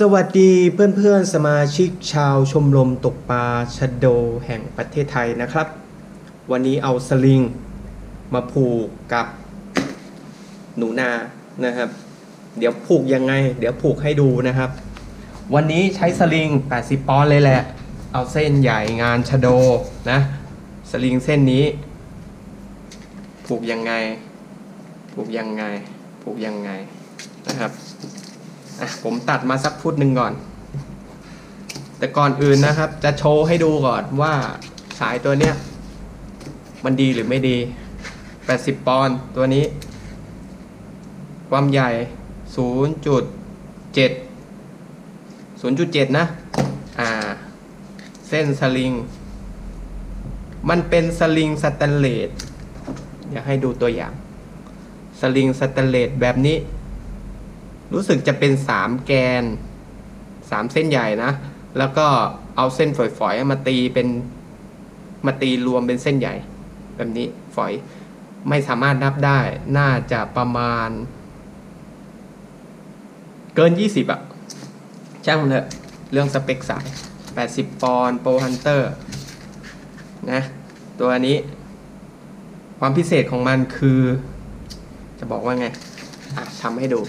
สวัสดีเพื่อนๆสมาชิกชาวชมรมตกปลาชะโดแห่งประเทศไทยนะครับ วันนี้เอาสลิงมาผูกกับหนูนานะครับ เดี๋ยวผูกยังไง เดี๋ยวผูกให้ดูนะครับ วันนี้ใช้สลิง 80ปอนด์เลยแหละ เอาเส้นใหญ่งานชะโดนะ สลิงเส้นนี้ ผูกยังไง ผูกยังไง ผูกยังไงนะครับ อะผมตัดมาสักฟุตหนึ่งก่อน แต่ก่อนอื่นนะครับ จะโชว์ให้ดูก่อนว่าสายตัวเนี้ย มันดีหรือไม่ดี 80 ปอนด์ตัวนี้ ความใหญ่ 0.7 0.7 นะ อ่า เส้นสลิง มันเป็นสลิงสแตนเลสอยากให้ดูตัวอย่าง สลิงสแตนเลสแบบนี้ รู้สึกจะเป็นสามแกนสามเส้นใหญ่นะ แล้วก็เอาเส้นฝอยๆมาตีเป็นมาตีรวมเป็นเส้นใหญ่ แบบนี้ฝอยไม่สามารถนับได้ น่าจะประมาณ เกิน 20อะช่างเถอะเรื่องสเปคสาย 80 ปอนด์โปรฮันเตอร์นะตัวนี้ความพิเศษของมันคือ จะบอกว่าไง อะทำให้ดู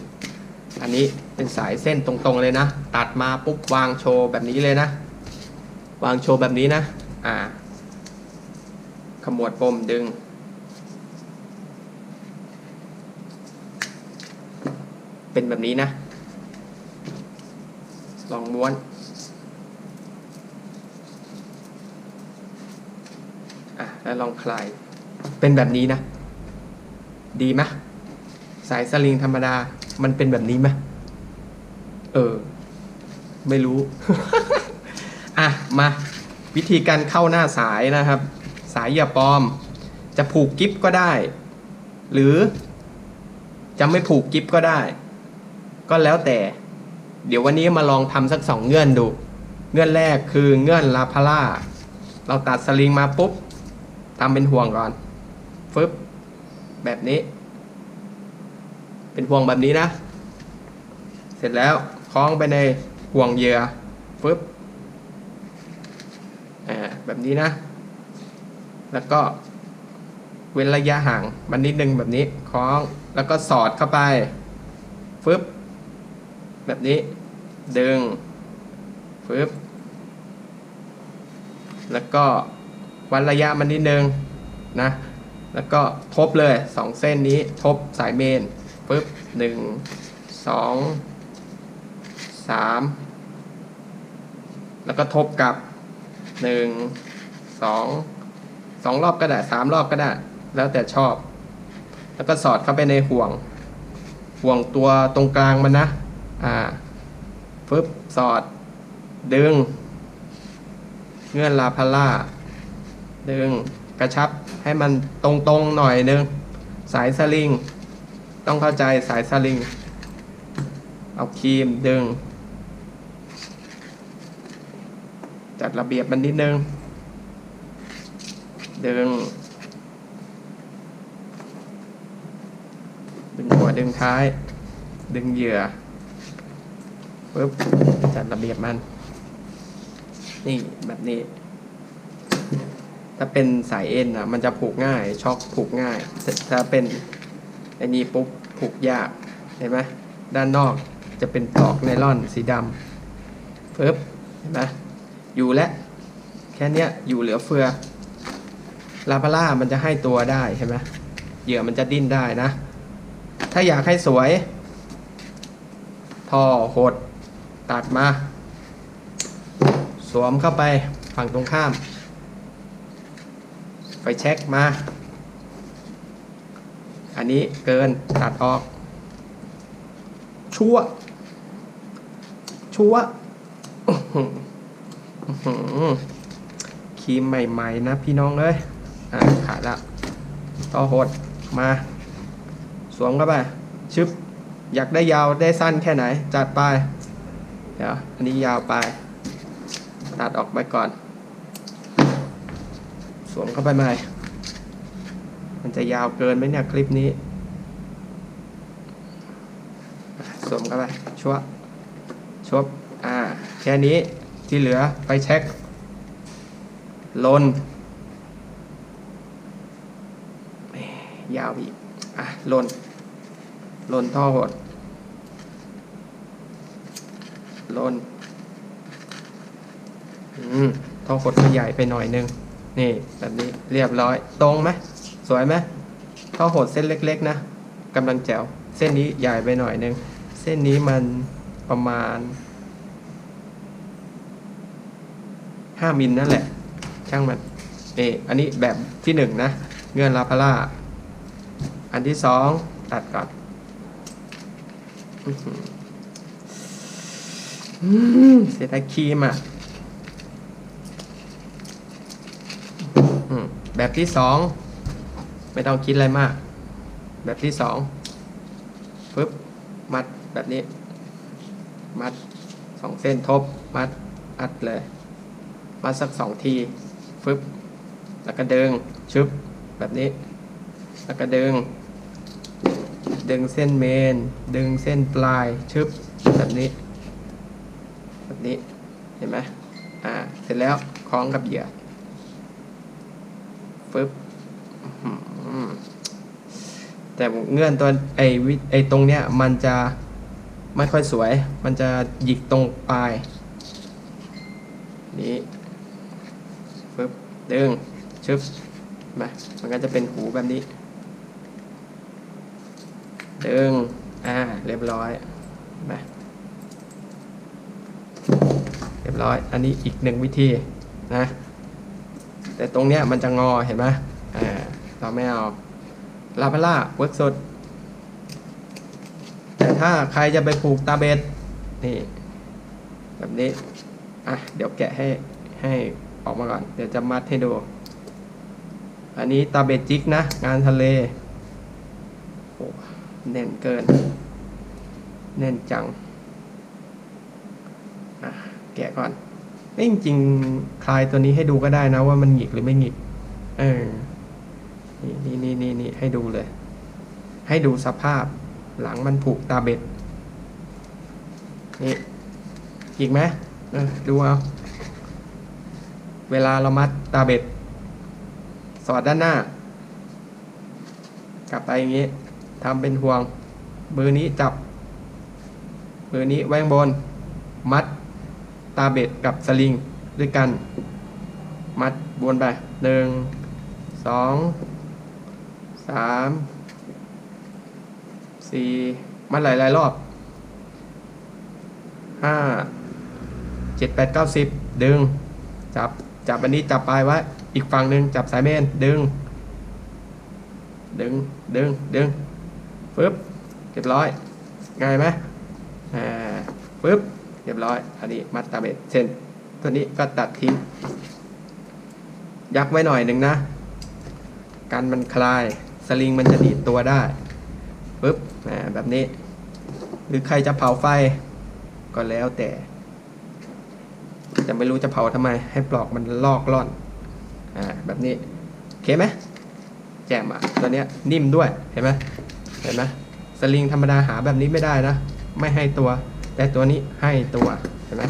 อันนี้เป็นสายเส้นตรงๆเลยนะ ตัดมาปุ๊บวางโชว์แบบนี้เลยนะ วางโชว์แบบนี้นะ อ่า ขมวดปมดึง เป็นแบบนี้นะ ลองม้วน อะ แล้วลองคลาย เป็นแบบนี้นะ ดีไหมสายสลิงธรรมดา มันเป็นแบบนี้ไหมเออ ไม่รู้ อะ มา วิธีการเข้าหน้าสายนะครับ สายอย่าปลอม จะผูกกิฟก็ได้ หรือ จะไม่ผูกกิฟก็ได้ ก็แล้วแต่ เดี๋ยววันนี้มาลองทำสักสองเงื่อนดู เงื่อนแรกคือเงื่อนลาพาร่า เราตัดสลิงมาปุ๊บทำเป็นห่วงก่อนฟึบแบบนี้ เป็นห่วงแบบนี้นะ เสร็จแล้วคล้องไปในห่วงเหยื่อฟึบอ่าแบบนี้นะ แล้วก็เว้นระยะห่างมันนิดนึงแบบนี้คล้องแล้วก็สอดเข้าไปฟึบแบบนี้ ดึงฟึบแล้วก็วัดระยะมันนิดนึงนะ แล้วก็ทบเลยสองเส้นนี้ทบสายเมน ปึ๊บหนึ่งสองสามแล้วก็ทบกับหนึ่งสองสองรอบก็ได้สามรอบก็ได้ แล้วแต่ชอบ แล้วก็สอดเข้าไปในห่วง ห่วงตัวตรงกลางมันนะ อ่าปึ๊บสอด ดึง เงื่อนลาพาร่า ดึง กระชับให้มันตรงๆหน่อยนึง สายสลิง ต้องเข้าใจสายสลิง เอาครีมดึง จัดระเบียบมันนิดนึง ดึง ดึงหัวดึงท้าย ดึงเหยื่อปึ๊บจัดระเบียบมัน นี่แบบนี้ ถ้าเป็นสายเอ็นอะ มันจะผูกง่าย ช็อกผูกง่าย ถ้าเป็น ไอ้นี้ปุ๊บผูกยากเห็นไหมด้านนอกจะเป็นปลอกไนล่อนสีดำปึ๊บเห็นไหมอยู่แล้วแค่เนี้ยอยู่เหลือเฟือลาพาร่ามันจะให้ตัวได้ใช่ไหมเหยื่อมันจะดิ้นได้นะ ถ้าอยากให้สวย พอหดตัดมา สวมเข้าไปฝั่งตรงข้ามไฟเช็คมา อันนี้เกินตัดออก ชั่ว ชั่วครีมใหม่ๆนะพี่น้องเอ้ยอะขาดละต่อหดมา สวมเข้าไปชึบอยากได้ยาวได้สั้นแค่ไหน จัดไป เดี๋ยว อันนี้ยาวไป ตัดออกไปก่อน สวมเข้าไปใหม่ มันจะยาวเกินไหมเนี่ยคลิปนี้สวมเข้าไปชัวชบอ่า แค่นี้ที่เหลือไปเช็คลนยาวอีก อะลนลนท่อหดลนอืมท่อหดก็ใหญ่ไปหน่อยนึง นี่แบบนี้เรียบร้อยตรงไหม สวยไหมท่อหดเส้นเล็ก ๆ นะกำลังแจ๋ว เส้นนี้ใหญ่ไปหน่อยนึง เส้นนี้มันประมาณห้ามิลนั่นแหละ ช่างมันเอออันนี้แบบที่หนึ่งนะ เงื่อนลาพาร่า อันที่สองตัดก่อนเสียดายครีมอะแบบที่สอง ไม่ต้องคิดอะไรมาก แบบที่สองปึ๊บมัดแบบนี้ มัดสองเส้นทบ มัดอัดเลยมาสักสองทีฟึบแล้วก็ดึงชึบแบบนี้ แล้วก็ดึง ดึงเส้นเมน ดึงเส้นปลายชึบแบบนี้ แบบนี้เห็นไหมอ่าเสร็จแล้วคล้องกับเหยื่อฟึบ แต่เงื่อนตัวไอวิไอตรงเนี้ย มันจะไม่ค่อยสวย มันจะหยิกตรงปลาย นี้ฟึบดึงชึบมามันก็จะเป็นหูแบบนี้ ดึง อ่า เรียบร้อยมาเรียบร้อย อันนี้อีกหนึ่งวิธีนะ แต่ตรงเนี้ยมันจะงอเห็นไหมอ่า เราไม่เอาลาพาร่าเวิร์กสุดแต่ถ้าใครจะไปผูกตาเบ็ดนี่ แบบนี้ อะ เดี๋ยวแกะให้ให้ออกมาก่อน เดี๋ยวจะมัดให้ดู อันนี้ตาเบ็ดจิกนะ งานทะเลโอ้แน่นเกินแน่นจัง อะ แกะก่อนเอ้ยจริงๆคลายตัวนี้ให้ดูก็ได้นะว่ามันหงิกหรือไม่หงิก เออ นี่นี่นี่นี่นี่ให้ดูเลย ให้ดูสภาพหลังมันผูกตาเบ็ด นี่ อีกไหมดูเอา เวลาเรามัดตาเบ็ด สอดด้านหน้า กลับไปอย่างนี้ทำเป็นห่วง มือนี้จับ มือนี้ไว้ข้างบน มัดตาเบ็ดกับสลิงด้วยกัน มัดบวนไปหนึ่งสอง สามสี่มัดหลายๆรอบห้าเจ็ดแปดเก้าสิบดึง จับ จับอันนี้จับปลายไว้ อีกฝั่งหนึ่งจับสายเมนดึง ดึง ดึง ดึงฟึบเรียบร้อย ง่ายไหมอ่าฟึบเรียบร้อย อันนี้มัดตาเบ็ดเส้น ตัวนี้ก็ตัดทิ้ง ยักไว้หน่อยหนึ่งนะ กันมันคลาย สลิงมันจะดีดตัวได้ปึ๊บอ่าแบบนี้ หรือใครจะเผาไฟก็แล้วแต่แต่ไม่รู้จะเผาทำไม ให้ปลอกมันลอกล่อนอ่าแบบนี้โอเคไหมแจมอะตัวเนี้ยนิ่มด้วยเห็นไหมเห็นไหมสลิงธรรมดาหาแบบนี้ไม่ได้นะ ไม่ให้ตัว แต่ตัวนี้ให้ตัวเห็นไหม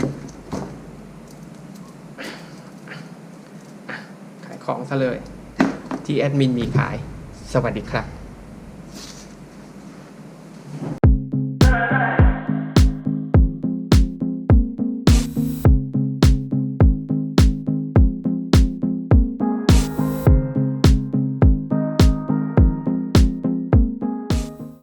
ขายของซะเลย ที่แอดมินมีขาย สวัสดีครับ